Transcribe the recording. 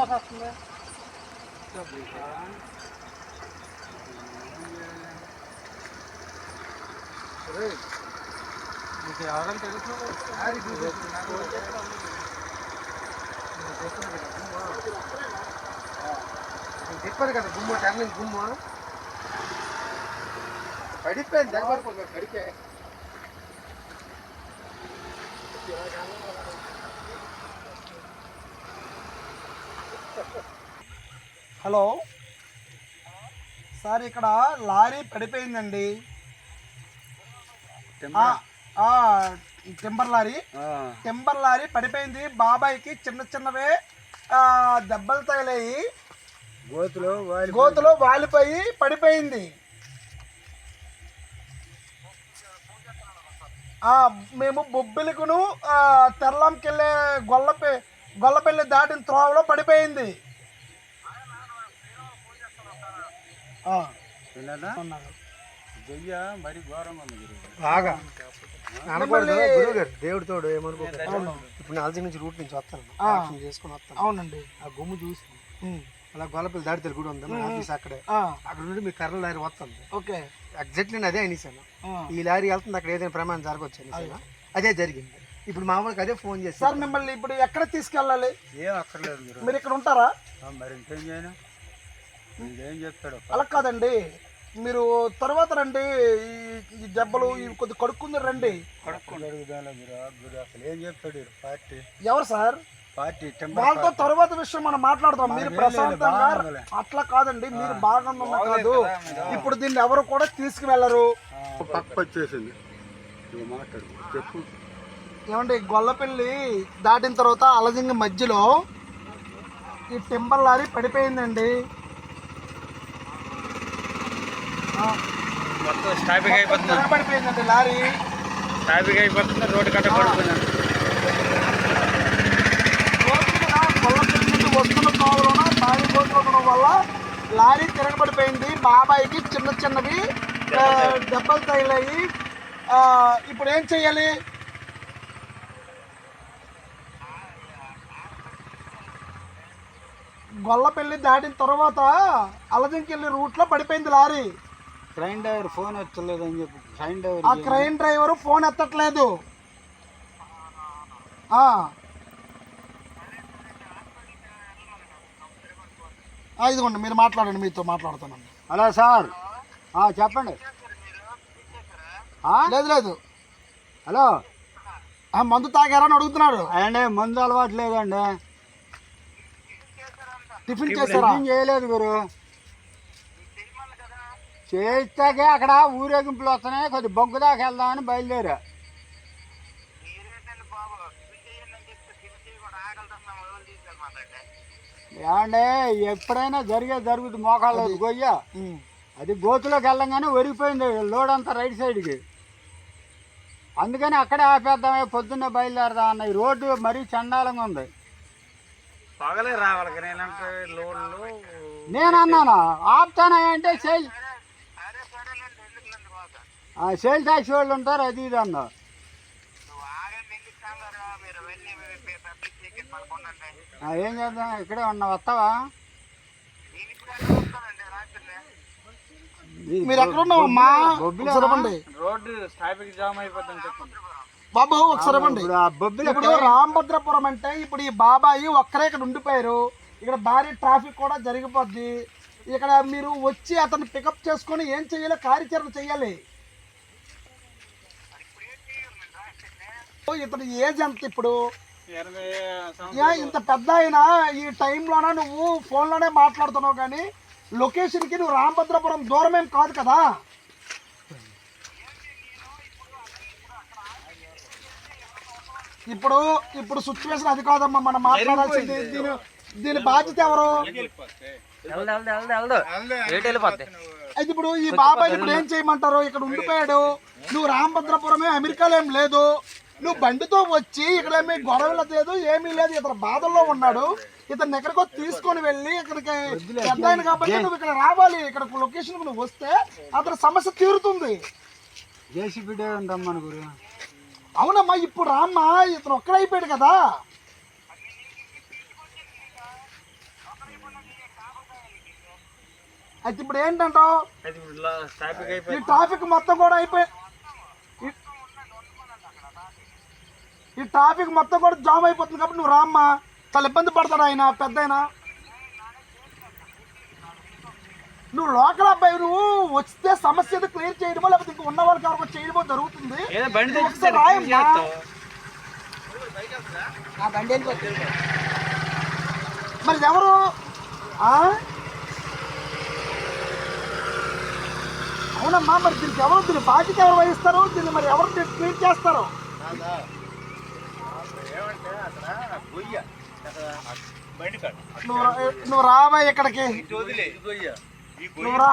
వచ్చాల్సి వస్తుంది మీకు ఎవరైనా తెలుసు నేను చెప్పాను కదా గుమ్మ టర్నింగ్ గుమ్మ పడిపోయింది దగ్గర పడిపోయి హలో. సార్ ఇక్కడ lorry పడిపోయిందండి. Timber lorry. Timber lorry పడిపోయింది. బాబాయ్కి చిన్న చిన్నవే దెబ్బలు తగిలాయి. గోతులో గోతులో వాలిపోయి పడిపోయింది. ఆ, మేము బొబ్బిలికును వెళ్ళే గొల్లపె గొల్లపల్లి దాటిన త్రోవలో పడిపోయింది. బాగా. దేవుడి తోడు ఏమనుకో అవును. ఇప్పుడు నాలుగు నుంచి రూట్ నుంచి వస్తాను. చేసుకొని వస్తాను. అవునండి. ఆ గుమ్ము చూసి. అలా గొల్లపల్లి దాడితే గుడి ఉంది ఆఫీస్ అక్కడే. ఆ, అక్కడ నుండి మీ కర్ర లారీ వస్తుంది. ఓకే. ఎగ్జాక్ట్లీ అదే అనేసాను. ఈ లారీ వెళ్తుంది అక్కడ ఏదైనా ప్రమాదం జరగవచ్చు అనేసాను. అదే జరిగింది. ఇప్పుడు మా వాళ్ళకి అదే ఫోన్ చేసి సార్ మిమ్మల్ని ఇప్పుడు ఎక్కడ తీసుకెళ్ళాలి? ఏం అక్కర్లేదు గురువు. మీరు ఇక్కడ ఉంటారా? మరి ఇంకేం చేయను? ఇంకేం చెప్తాడు అలా కాదండి. మీరు తర్వాత రండి. ఈ- ఈ దెబ్బలు ఇవి కొద్ది కడుక్కుందరు రండి. అసలు ఏం చెప్తాడు పార్టీ. ఎవరు సార్? పార్టీ టెంపర్ వాళ్ళతో తర్వాత విషయం మనం మాట్లాడదాం మీరు ప్రశాంతంగా. అట్లా కాదండి. మీరు బాగా కాదు. ఇప్పుడు దీన్ని ఎవరు కూడా తీసుకువెళ్ళరు? పక్క వచ్చేసింది. మాట్లాడు. చెప్పు. ఏమండి గొల్లపల్లి దాటిన తర్వాత అలజింగ మధ్యలో ఈ టెంపర్ లారీ పడిపోయిందండి. మొత్తం అయిపోతుంది. లారీ. అయిపోతుంది రోడ్డు కట్ట వస్తున్న వల్ల లారీ తిరగబడిపోయింది బాబాయికి చిన్న చిన్నవి దెబ్బలు తగిలాయి. ఇప్పుడు ఏం చెయ్యాలి గొల్లపల్లి దాటిన తర్వాత అలజంకెళ్ళి రూట్లో పడిపోయింది లారీ. ట్రైన్ డ్రైవర్ ఫోన్ వచ్చలేదు అని చెప్పు ట్రైన్ ఆ డ్రైవర్ క్రైన్ డ్రైవర్ ఫోన్ ఎత్తట్లేదు. ఆ. ఆ, ఇదిగోండి మీరు మాట్లాడండి మీతో మాట్లాడుతానండి హలో సార్. ఆ, చెప్పండి. ఆ? లేదు లేదు. హలో. ఆ, మందు తాగారా అని అడుగుతున్నాడు. అండి మందు అలవాటు లేదండి. టిఫిన్ చేస్తారా? చేయలేదు గురు. చేస్తాకే అక్కడ ఊరేగింపులు వస్తున్నాయి. కొద్ది బొగ్గు దాకా వెళ్దామని బయలుదేరా. ఏమంటే ఎప్పుడైనా జరిగే జరుగుతుంది మోకాళ్ళు గొయ్య. అది గోతులోకి వెళ్ళంగానే ఒరిగిపోయింది లోడ్ అంతా రైట్ సైడ్కి. అందుకని అక్కడే ఆపేద్దామే పొద్దున్నే బయలుదేరదాం అన్న ఈ రోడ్డు మరీ చండాలంగా ఉంది. పగలే రావాలి నేనంటే లోన్లు. నేను అన్నాను? ఆపుతానా అంటే సేల్ సేల్ ట్యాక్స్ వాళ్ళు ఉంటారు అది ఇది అన్నా ఆ, ఏం చేద్దాం? ఇక్కడే ఉన్నా వస్తావా? మీరు ఎక్కడ ఉన్నావమ్మా? రోడ్డు ట్రాఫిక్ జామ్ అయిపోతుంది చెప్పండి. బాబు ఒకసారి ఇవ్వండి. ఇప్పుడు రామభద్రపురం అంటే ఇప్పుడు ఈ బాబాయి ఒక్కరే ఇక్కడ ఉండిపోయారు. ఇక్కడ భారీ ట్రాఫిక్ కూడా జరిగిపోద్ది. ఇక్కడ మీరు వచ్చి అతన్ని పికప్ చేసుకొని ఏం చేయాలి కార్యాచరణ చేయాలి. ఇతని ఏజ్ ఎంత ఇప్పుడు? ఇంత పెద్ద అయినా ఈ టైంలోనే నువ్వు? ఫోన్లోనే మాట్లాడుతున్నావు కానీ లొకేషన్కి నువ్వు రామభద్రపురం దూరం ఏం కాదు కదా? ఇప్పుడు ఇప్పుడు సిచ్యువేషన్ అది కాదమ్మా మనం మాట్లాడాల్సింది దీని దీని బాధ్యత ఎవరు? అయితే ఇప్పుడు ఈ బాబాయ్ ఇప్పుడు ఏం చేయమంటారు? ఇక్కడ ఉండిపోయాడు. నువ్వు రామభద్రపురమే అమెరికాలో ఏం లేదు. నువ్వు బండితో వచ్చి ఇక్కడ ఏమీ గొడవలు లేదు ఏమీ లేదు. ఇతను బాధల్లో ఉన్నాడు. ఇతను ఎక్కడికో తీసుకొని వెళ్ళి ఇక్కడికి పెద్ద కాబట్టి నువ్వు ఇక్కడ రావాలి. ఇక్కడ లొకేషన్ నువ్వు వస్తే అతని సమస్య తీరుతుంది. జేసీబీ ఉందమ్మా గురు అవునమ్మా ఇప్పుడు రామ్మా ఇతను ఒక్కడైపోయాడు కదా. అయితే ఇప్పుడు ఏంటంటావు? ఈ ట్రాఫిక్ మొత్తం కూడా అయిపోయి ఈ- ఈ ట్రాఫిక్ మొత్తం కూడా జామ్ అయిపోతుంది కాబట్టి నువ్వు రామ్మా. చాలా ఇబ్బంది పడతాడు ఆయన పెద్ద ఆయన నువ్వు లోకల్ అబ్బాయి నువ్వు వస్తే సమస్య క్లియర్ చేయడమో లేకపోతే ఇంక ఉన్న వాళ్ళకి ఎవరికో చేయడమో జరుగుతుంది. మరి ఎవరు? ఆ? అవునమ్మా మరి దీనికి ఎవరు దీని బాధ్యత ఎవరు వహిస్తారు? దీన్ని మరి ఎవరు క్లీన్ చేస్తారు? నువ్వు రావా ఇక్కడికి? నువ్వు రా